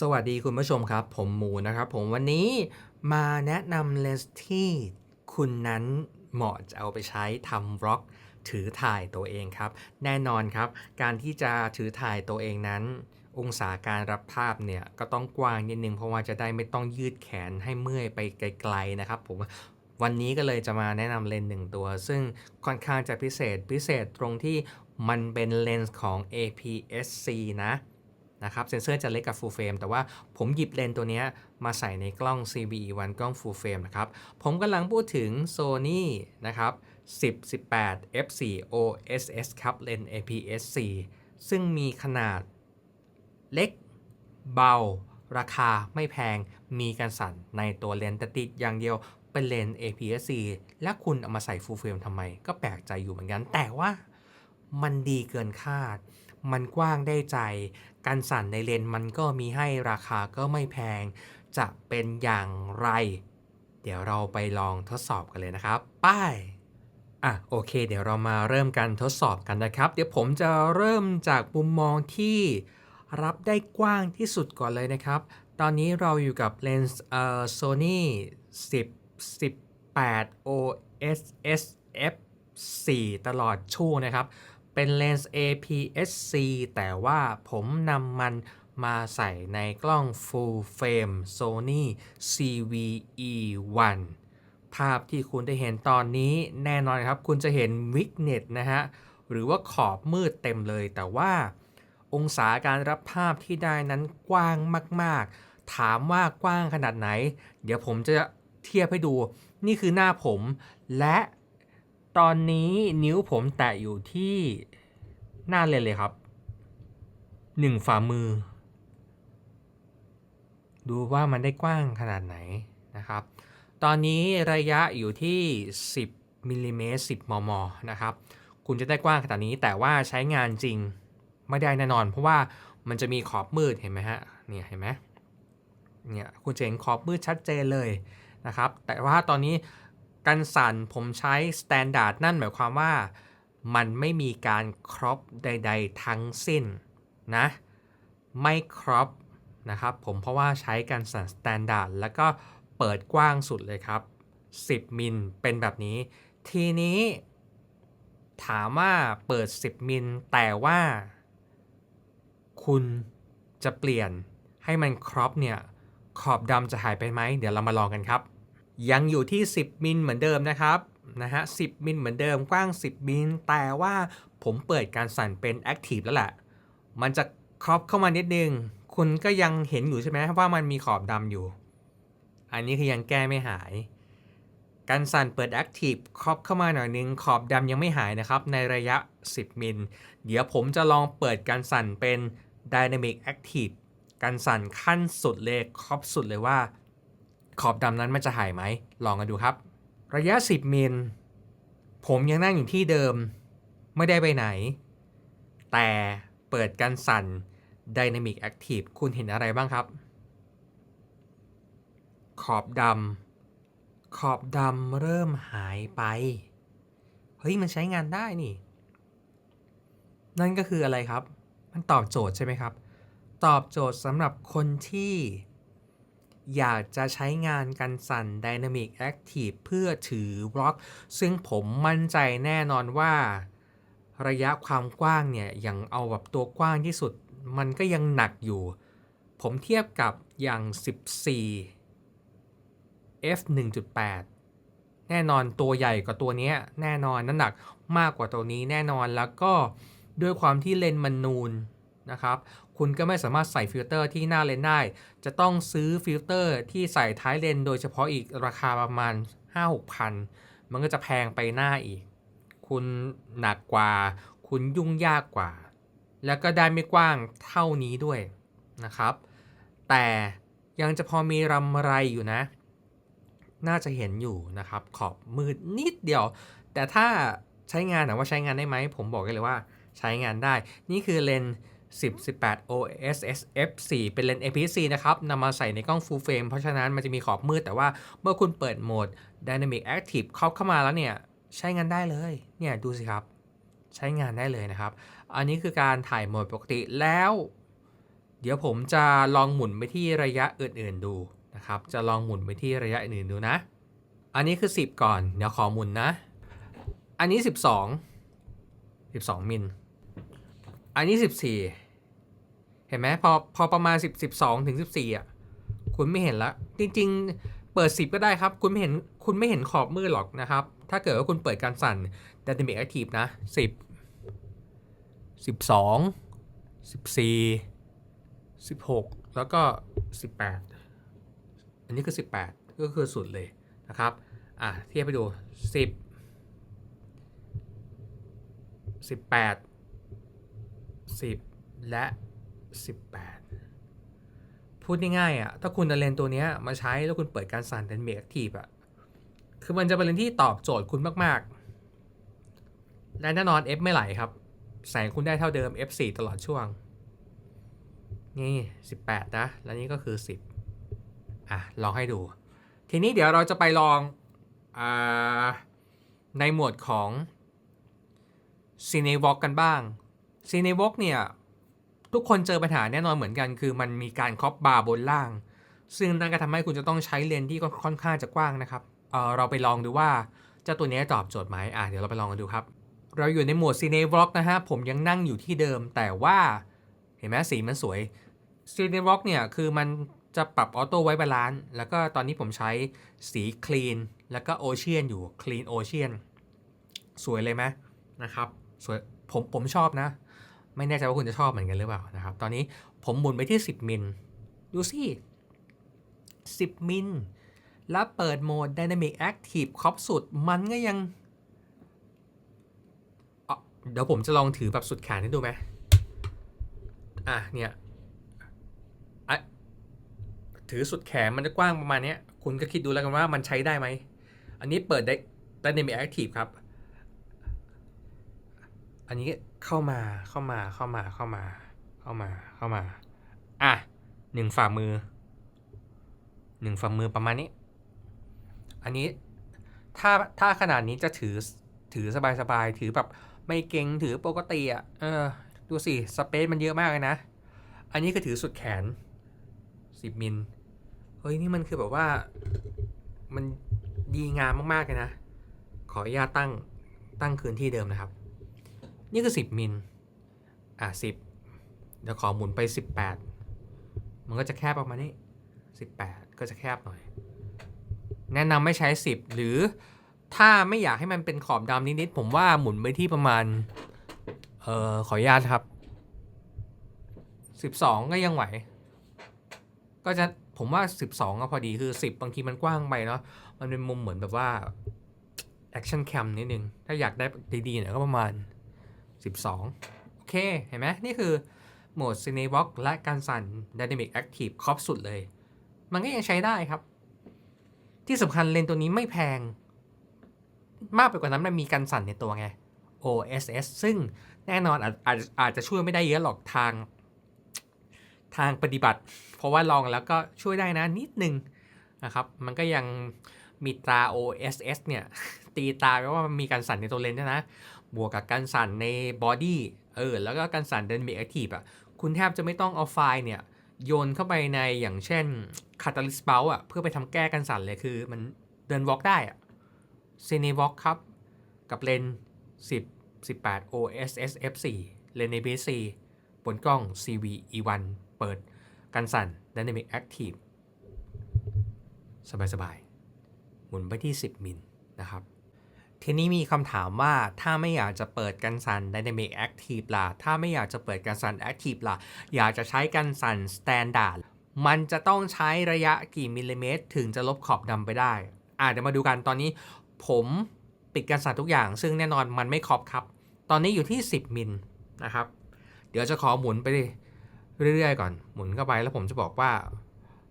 สวัสดีคุณผู้ชมครับ ผมหมูนะครับผมวันนี้มาแนะนำเลนส์ที่คุณนั้นเหมาะจะเอาไปใช้ทำบล็อกถือถ่ายตัวเองครับ แน่นอนครับ การที่จะถือถ่ายตัวเองนั้น องศาการรับภาพเนี่ยก็ต้องกว้างนิดนึงเพราะว่าจะได้ไม่ต้องยืดแขนให้เมื่อยไปไกลๆนะครับผมวันนี้ก็เลยจะมาแนะนำเลนส์หนึ่งตัว ซึ่งค่อนข้างจะพิเศษพิเศษตรงที่มันเป็นเลนส์ของ APS-C นะ นะครับเซนเซอร์จะเล็กกับ full frame แต่ว่าผมหยิบเลนตัวนี้มาใส่ในกล้อง CBE1 กล้อง full frame นะครับผมกำลังพูดถึง Sony นะครับ10 18 f4 OSS ครับเลน APS-C ซึ่งมีขนาดเล็กเบา ราคาไม่แพงมีกันสั่นในตัวเลนแต่ติดอย่างเดียวเป็นเลน APS-C และคุณเอามาใส่ full frame ทำไม ก็แปลกใจอยู่เหมือนกัน แต่ว่ามันดีเกินคาด มันกว้างได้ใจ การสั่นในเลนส์มันก็มีให้ราคาก็ไม่แพง จะเป็นอย่างไร เดี๋ยวเราไปลองทดสอบกันเลยนะครับ ไป้ายอะโอเค เดี๋ยวเรามาเริ่มการทดสอบกันนะครับ เดี๋ยวผมจะเริ่มจากมุมมองที่รับได้กว้างที่สุดก่อนเลยนะครับ ตอนนี้เราอยู่กับเลนส์เอ่อ Sony 10 18 OSS f 4 ตลอดช่วงนะครับ เป็นเลนส์ APS-C แต่ว่าผมนำมันมาใส่ในกล้อง Full Frame Sony CVE1 ภาพที่คุณได้เห็นตอนนี้แน่นอนครับ คุณจะเห็นวิกเน็ตนะฮะ หรือว่าขอบมืดเต็มเลย แต่ว่าองศาการรับภาพที่ได้นั้นกว้างมาก ๆ ถามว่ากว้างขนาดไหน เดี๋ยวผมจะเทียบให้ดู นี่คือหน้าผม และ ตอนนี้นิ้วผมแตะอยู่ที่หน้าเลนเลยครับหนึ่งฝ่ามือ ดูว่ามันได้กว้างขนาดไหนนะครับ ตอนนี้ระยะอยู่ที่ 10มิลลิเมตร10 มม นะครับ คุณจะได้กว้างขนาดนี้แต่ว่าใช้งานจริงไม่ได้แน่นอน เพราะว่ามันจะมีขอบมืดเห็นไหมฮะ เนี่ยเห็นไหมเนี่ยคุณจะเห็นขอบมืดชัดเจนเลยนะครับ แต่ว่าตอนนี้ กันสั่นผมใช้สแตนดาร์ดนั่นหมายความว่า มันไม่มีการครอปใด ๆ ทั้งสิ้นนะไม่ครอปนะครับผมเพราะว่าใช้การสั่นสแตนดาร์ดแล้วก็เปิดกว้างสุดเลยครับ 10 มิลเป็นแบบนี้ ทีนี้ถามว่าเปิด 10 มิลแต่ว่า คุณจะเปลี่ยนให้มันครอปเนี่ยขอบดำจะหายไปไหม เดี๋ยวเรามาลองกันครับ ยังอยู่ที่ 10 มิลเหมือนเดิมนะครับนะฮะ10 มิลเหมือนเดิมกว้าง 10 มิล แต่ว่าผมเปิดการสั่นเป็น Active แล้วแหละมันจะครอปเข้ามานิดนึง คุณก็ยังเห็นอยู่ใช่ไหมว่ามันมีขอบดำอยู่ อันนี้คือยังแก้ไม่หาย การสั่นเปิด Active ครอปเข้ามาหน่อยนึง ขอบดำยังไม่หายนะครับ ในระยะ 10 มิล เดี๋ยวผมจะลองเปิดการสั่นเป็น Dynamic Active การสั่นขั้นสุดเลยครอบสุดเลยว่า ขอบดำนั้นมันจะหายไหม ลองกันดูครับ ระยะ 10 มิล ผมยังนั่งอยู่ที่เดิม ไม่ได้ไปไหน แต่เปิดการสั่น Dynamic Active คุณเห็นอะไรบ้างครับ ขอบดำ ขอบดำเริ่มหายไป เฮ้ย มันใช้งานได้นี่ นั่นก็คืออะไรครับ มันตอบโจทย์ใช่ไหมครับ ตอบโจทย์สำหรับคนที่ อยากจะใช้งานกันสั่น Dynamic Active เพื่อถือบล็อก ซึ่งผมมั่นใจแน่นอนว่า ระยะความกว้างเนี่ยอย่างเอาแบบตัวกว้างที่สุด มันก็ยังหนักอยู่ ผมเทียบกับอย่าง 14 f 1.8 แน่นอนตัวใหญ่กว่าตัวนี้แน่นอนน้ำหนักมากกว่าตัวนี้แน่นอนแล้วก็ด้วยความที่เลนส์มันนูนนะครับ คุณก็ไม่สามารถใส่ฟิลเตอร์ที่หน้าเลนได้ จะต้องซื้อฟิลเตอร์ที่ใส่ท้ายเลนโดยเฉพาะอีกราคาประมาณ 5-6พัน มันก็จะแพงไปหน้าอีก คุณหนักกว่า คุณยุ่งยากกว่า แล้วก็ได้ไม่กว้างเท่านี้ด้วยนะครับ แต่ยังจะพอมีรำไรอยู่นะ น่าจะเห็นอยู่นะครับ ขอบมืดนิดเดียว แต่ถ้าใช้งานถามว่าใช้งานได้ไหม ผมบอกเลยว่าใช้งานได้ นี่คือเลนส์ 10 18 OSS f4 เป็นเลนส์ APS-C นะครับนำมาใส่ในกล้อง full frame เพราะฉะนั้นมันจะมีขอบมืดแต่ว่าเมื่อคุณเปิดโหมด Dynamic Active เข้าเข้ามาแล้วเนี่ย ใช้งานได้เลย เนี่ย ดูสิครับ ใช้งานได้เลยนะครับ อันนี้คือการถ่ายโหมดปกติแล้ว เดี๋ยวผมจะลองหมุนไปที่ระยะอื่นๆดูนะครับ จะลองหมุนไปที่ระยะอื่นๆดูนะ อันนี้คือ 10 ก่อน เดี๋ยวขอหมุนนะ อันนี้ 12 12มิล อันนี้ 14 เห็นไหมพอพอประมาณ 10 12ถึง14อะคุณไม่เห็นละ จริง ๆ เปิด 10 ก็ได้ครับ คุณไม่เห็นคุณไม่เห็นขอบมืดหรอกนะครับ ถ้าเกิดว่าคุณเปิดการสั่น Dynamic Active นะ 10 12 14 16 แล้วก็ 18 อันนี้คือ 18 ก็คือสุดเลยนะครับ อะเทียบไปดู 10 18 10 และ 18 พูดง่ายๆอะถ้าคุณเอาเลนตัวเนี้ยมาใช้แล้วคุณเปิดการสั่นเป็นเมกทีฟอะคือมันจะเป็นเลนที่ตอบโจทย์คุณมากๆ และแน่นอน F ไม่ไหลครับ แสงคุณได้เท่าเดิม F4 ตลอดช่วง นี่ 18 นะ แล้วนี่ก็คือ 10 อะ ลองให้ดู ทีนี้เดี๋ยวเราจะไปลองอในหมวดของ c i n e w a l k กันบ้าง c i n e w a l k เนี่ย ทุกคนเจอปัญหาแน่นอนเหมือนกัน คือมันมีการครอปบาร์บนล่าง ซึ่งนั่นก็ทำให้คุณจะต้องใช้เลนส์ที่ค่อนข้างจะกว้างนะครับเเราไปลองดูว่าเจ้าตัวนี้ตอบโจทย์ไหมอะเดี๋ยวเราไปลองกันดูครับ เราอยู่ในโหมด c i n e w a l k นะฮะผมยังนั่งอยู่ที่เดิม แต่ว่าเห็นไหมสีมันสวย c i n e w a l k เนี่ยคือมันจะปรับออโต้ไว้บาลานซ์แล้วก็ตอนนี้ผมใช้สีคลีนแล้วก็โอเชียนอยู่คลีนโอเชียนสวยเลยไหมนะครับสวยผมผมชอบนะ ไม่แน่ใจว่าคุณจะชอบเหมือนกันหรือเปล่านะครับ ตอนนี้ผมหมุนไปที่ 10 มิล ดูสิ 10 มิล แล้วเปิดโหมด Dynamic Active ครบสุด มันก็ยัง เดี๋ยวผมจะลองถือแบบสุดแขนให้ดูไหมอะเนี่ยอะถือสุดแขนมันจะกว้างประมาณนี้ คุณก็คิดดูแล้วกันว่ามันใช้ได้ไหม อันนี้เปิดได้ Dynamic Active ครับ อันนี้ เข้ามาเข้ามาเข้ามาเข้ามา เข้ามาเข้ามา อะหนึ่งฝ่ามือหนึ่งฝ่ามือประมาณนี้ อันนี้ถ้าถ้าขนาดนี้จะถือถือสบายๆถือแบบไม่เก่งถือปกติอะเออดูสิสเปซมันเยอะมากเลยนะ อันนี้คือถือสุดแขน 10 มิลเฮ้ยนี่มันคือแบบว่ามันดีงามมากๆเลยนะ ขออนุญาตตั้งตั้งคืนที่เดิมนะครับ นี่คือ 10 มิล อะ10เดี๋ยวขอหมุนไป 18 มันก็จะแคบประมาณนี้ 18 ก็จะแคบหน่อย แนะนำไม่ใช้ 10 หรือถ้าไม่อยากให้มันเป็นขอบดำนิดๆผมว่าหมุนไปที่ประมาณ เอ่อ ขออนุญาตครับ 12 ก็ยังไหว ก็จะผมว่า 12 ก็พอดีคือ 10 บางทีมันกว้างไปเนาะมันเป็นมุมเหมือนแบบว่าแอคชั่นแคมนิดนึง ถ้าอยากได้ดีๆเนี่ยก็ประมาณ 12 โอเค เห็นไหมนี่คือโหมด c i n e w a l k และการสั่น Dynamic Active ครอบสุดเลย มันก็ยังใช้ได้ครับ ที่สำคัญเลนตัวนี้ไม่แพง มากไปกว่านั้นมันมีการสั่นในตัวไง OSS ซึ่งแน่นอนอาจอาจอาจจะช่วยไม่ได้เยอะหรอกทาง ทางปฏิบัติ เพราะว่าลองแล้วก็ช่วยได้นะนิดนึงนะครับ มันก็ยังมีตรา OSS เนี่ย ตีตาไว้ว่ามันมีการสั่นในตัวเลนส์ด้วยนะ บวกกับการสั่นในบอดี้เออแล้วก็การสั่น Dynamic Active อะคุณแทบจะไม่ต้องเอาไฟล์เนี่ย โยนเข้าไปในอย่างเช่น Catalyst Bout อะเพื่อไปทำแก้การสั่นเลยคือมันเดินวอล์กได้อะ c i n e w a l k ครับ กับเลนส์10 18 OSS f4 เลนส์ APS-C บนกล้อง CV E1 เปิดการสั่น Dynamic Active สบายๆ หมุนไปที่ 10 มิลนะครับ ทีนี้มีคำถามว่าถ้าไม่อยากจะเปิดกันสั่น Dynamic Active ล่ะ ถ้าไม่อยากจะเปิดกันสั่น Active ล่ะ อยากจะใช้กันสั่น Standard มันจะต้องใช้ระยะกี่มิลลิเมตร ถึงจะลบขอบดำไปได้ อะเดี๋ยวมาดูกันตอนนี้ ผมปิดกันสั่นทุกอย่าง ซึ่งแน่นอนมันไม่ครอบครับ ตอนนี้อยู่ที่ 10 มิลนะครับ เดี๋ยวจะขอหมุนไปเรื่อยๆ ก่อน หมุนเข้าไปแล้วผมจะบอกว่า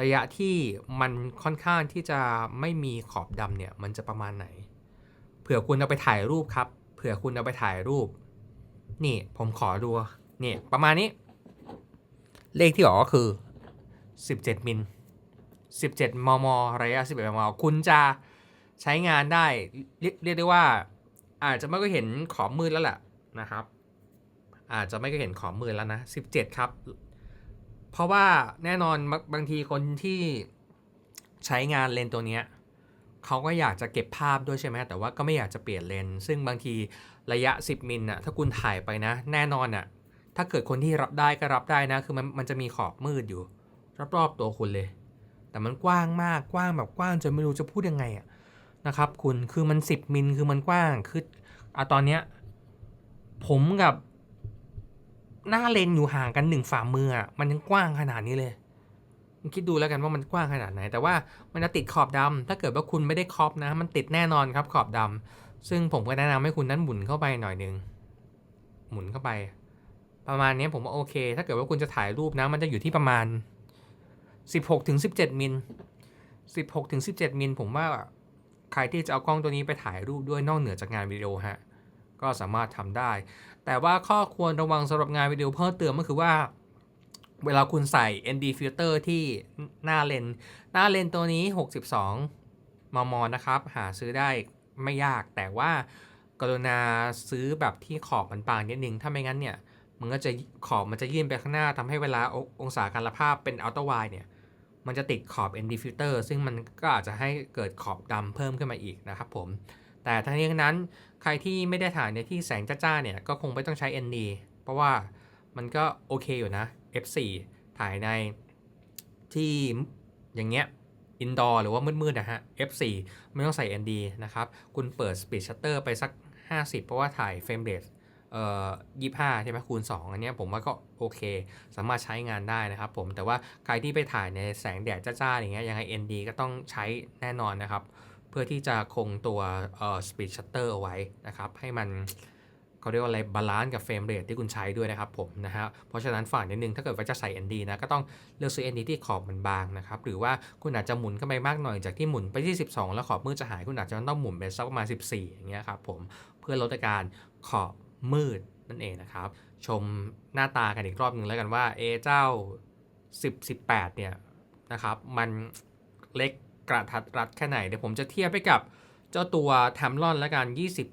ระยะที่มันค่อนข้างที่จะไม่มีขอบดำเนี่ย มันจะประมาณไหน ผื่อคุณเอาไปถ่ายรูปครับ เผื่อคุณเอาไปถ่ายรูป นี่ผมขอดู นี่ประมาณนี้ เลขที่ออกก็คือ 17 มิล 17 มม ระยะ 11 มม คุณจะใช้งานได้ เรียกได้ว่า อาจจะไม่ก็เห็นขอบมืดแล้วแหละนะครับ อาจจะไม่ก็เห็นขอบมืดแล้วนะ 17 ครับ เพราะว่าแน่นอนบางทีคนที่ใช้งานเลนส์ตัวเนี้ย เขาก็อยากจะเก็บภาพด้วยใช่ไหมแต่ว่าก็ไม่อยากจะเปลี่ยนเลนซึ่งบางทีระยะ 10 มิลน่ะถ้าคุณถ่ายไปนะ แน่นอนอะถ้าเกิดคนที่รับได้ก็รับได้นะ คือมันมันจะมีขอบมืดอยู่ รอบๆตัวคุณเลย แต่มันกว้างมากกว้างแบบกว้างจนไม่รู้จะพูดยังไงอะนะครับคุณคือมัน 10 มิลคือมันกว้างคืออะตอนเนี้ยผมกับหน้าเลนอยู่ห่างกันหนึ่งฝ่ามืออะมันยังกว้างขนาดนี้เลย คิดดูแล้วกันว่ามันกว้างขนาดไหน แต่ว่ามันจะติดขอบดำถ้าเกิดว่าคุณไม่ได้ครอบนะ มันติดแน่นอนครับขอบดำซึ่งผมก็แนะนำให้คุณนั้นหมุนเข้าไปหน่อยหนึง หมุนเข้าไป ประมาณนี้ผมว่าโอเค ถ้าเกิดว่าคุณจะถ่ายรูปนะ มันจะอยู่ที่ประมาณ 16ถึง17 มิล 16ถึง17 มิล ผมว่าใครที่จะเอากล้องตัวนี้ไปถ่ายรูปด้วยนอกเหนือจากงานวิดีโอฮะก็สามารถทำได้ แต่ว่าข้อควรระวังสำหรับงานวิดีโอเพิ่มเติมก็คือว่า เวลาคุณใส่ ND filter ที่หน้าเลนส์หน้าเลนส์ตัวนี้ 62 มม นะครับ หาซื้อได้ไม่ยาก แต่ว่ากรุณาซื้อแบบที่ขอบมันบางนิดนึง ถ้าไม่งั้นเนี่ย มันก็จะขอบมันจะยื่นไปข้างหน้าทำให้เวลาององศาการละภาพเป็นอัลตร้าไวเนี่ย มันจะติดขอบ ND filter ซึ่งมันก็อาจจะให้เกิดขอบดำเพิ่มขึ้นมาอีกนะครับผม แต่ทั้งนี้ทั้งนั้นใครที่ไม่ได้ถ่ายในที่แสงจ้าๆเนี่ย ก็คงไม่ต้องใช้ ND เพราะว่ามันก็โอเคอยู่นะ F4 ถ่ายในที่อย่างเงี้ยอินดอร์หรือว่ามืดๆนะฮะ F4 ไม่ต้องใส่ ND นะครับ คุณเปิด Speed Shutter ไปสัก 50 เพราะว่าถ่ายเฟรมเรทเอ่อ25ใช่ไหมคูณ 2 อันเนี้ยผมว่าก็โอเค สามารถใช้งานได้นะครับผมแต่ว่าใครที่ไปถ่ายในแสงแดดจ้าๆอย่างเงี้ยยังไง ND ก็ต้องใช้แน่นอนนะครับ เพื่อที่จะคงตัวเอ่อ speed shutter เอาไว้นะครับ ให้มัน เขาเรียกว่าอะไรบาลานซ์กับเฟรมเรทที่คุณใช้ด้วยนะครับผมนะฮะเพราะฉะนั้นฝากนิดนึงถ้าเกิดว่าจะใส่ ND นะก็ต้องเลือกซื้อ ND ที่ขอบมันบางนะครับหรือว่าคุณอาจจะหมุนเข้าไปมากหน่อยจากที่หมุนไปที่ 12 แล้วขอบมืดจะหายคุณอาจจะต้องหมุนไปสักประมาณ 14 อย่างเงี้ยครับผมเพื่อลดอาการขอบมืดนั่นเองนะครับชมหน้าตากันอีกรอบหนึ่งแล้วกันว่าเอเจ้า 10 18 เนี่ยนะครับมันเล็กกระทัดรัดแค่ไหนเดี๋ยวผมจะเทียบไปกับ เจ้าตัว t a m r o n แล้วกัน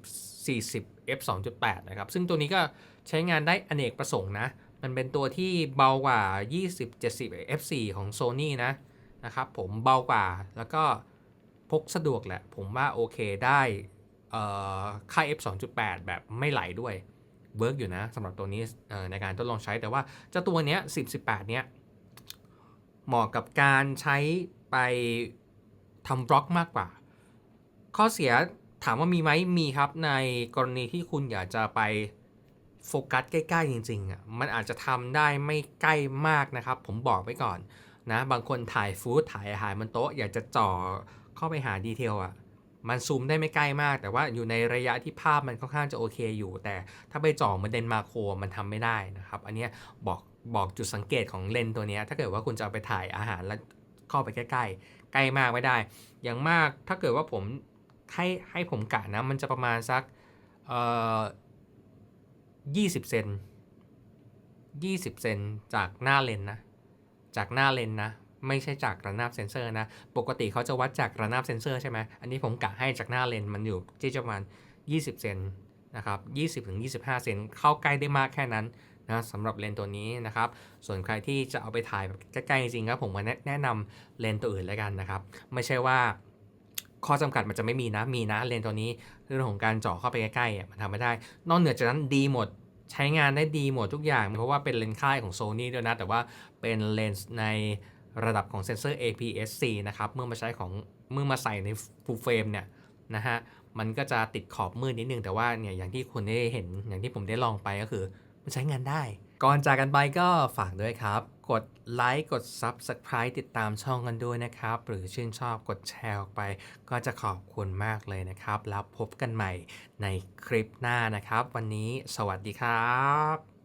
20 40 f 2.8นะครับ ซึ่งตัวนี้ก็ใช้งานได้อเนกประสงค์นะ มันเป็นตัวที่เบากว่า 20 70 f 4ของ Sony นะนะครับผมเบากว่าแล้วก็พกสะดวกแหละ ผมว่าโอเคได้เอ่อค่า f 2.8 แบบไม่ไหลด้วยเวิร์กอยู่นะสำหรับตัวนี้ในการทดลองใช้แต่ว่าเจ้าตัวเนี้ย10 18 เนี้ยเหมาะกับการใช้ไปทำบล็อกมากกว่า ข้อเสียถามว่ามีไหมมีครับในกรณีที่คุณอยากจะไปโฟกัสใกล้ๆจริงๆอะมันอาจจะทำได้ไม่ใกล้มากนะครับ ผมบอกไว้ก่อนนะบางคนถ่ายฟู้ดถ่ายอาหารบนโต๊ะอยากจะจ่อเข้าไปหาดีเทลอะมันซูมได้ไม่ใกล้มาก แต่ว่าอยู่ในระยะที่ภาพมันค่อนข้างจะโอเคอยู่ แต่ถ้าไปจ่อมันเดนมาโครมันทำไม่ได้นะครับ อันนี้บอกบอกจุดสังเกตของเลนส์ตัวนี้ถ้าเกิดว่าคุณจะเอาไปถ่ายอาหารแล้วเข้าไปใกล้ๆใกล้มากไม่ได้ อย่างมากถ้าเกิดว่าผม ให้ให้ผมกะนะ มันจะประมาณสักเอ่อยี่สิบเซนยี่สิบเซนจากหน้าเลนนะ จากหน้าเลนนะ ไม่ใช่จากระนาบเซนเซอร์นะ ปกติเขาจะวัดจากระนาบเซนเซอร์ใช่ไหมอันนี้ผมกะให้จากหน้าเลนมันอยู่ที่ประมาณ20เซนนะครับ20ถึง25เซนเข้าใกล้ได้มากแค่นั้นนะสำหรับเลนตัวนี้นะครับ ส่วนใครที่จะเอาไปถ่ายแบบใกล้ๆจริงครับผมมาแนะนำเลนตัวอื่นแล้วกันนะครับ ไม่ใช่ว่า ข้อจำกัดมันจะไม่มีนะ มีนะเลนตัวนี้เรื่องของการเจาะเข้าไปใกล้ๆมันทำไม่ได้ นอกเหนือจากนั้นดีหมดใช้งานได้ดีหมดทุกอย่าง เพราะว่าเป็นเลนส์ค่ายของ Sony ด้วยนะ แต่ว่าเป็นเลนส์ในระดับของเซนเซอร์ APS-C นะครับ เมื่อมาใช้ของเมื่อมาใส่ใน full frame เนี่ยนะฮะ มันก็จะติดขอบมืดนิดนึง แต่ว่าเนี่ยอย่างที่คุณได้เห็นอย่างที่ผมได้ลองไปก็คือ มันใช้งานได้ ก่อนจากกันไปก็ฝากด้วยครับ กดไลค์กด Subscribe ติดตามช่องกันด้วยนะครับ หรือชื่นชอบกดแชร์ออกไป ก็จะขอบคุณมากเลยนะครับ แล้วพบกันใหม่ในคลิปหน้านะครับ วันนี้สวัสดีครับ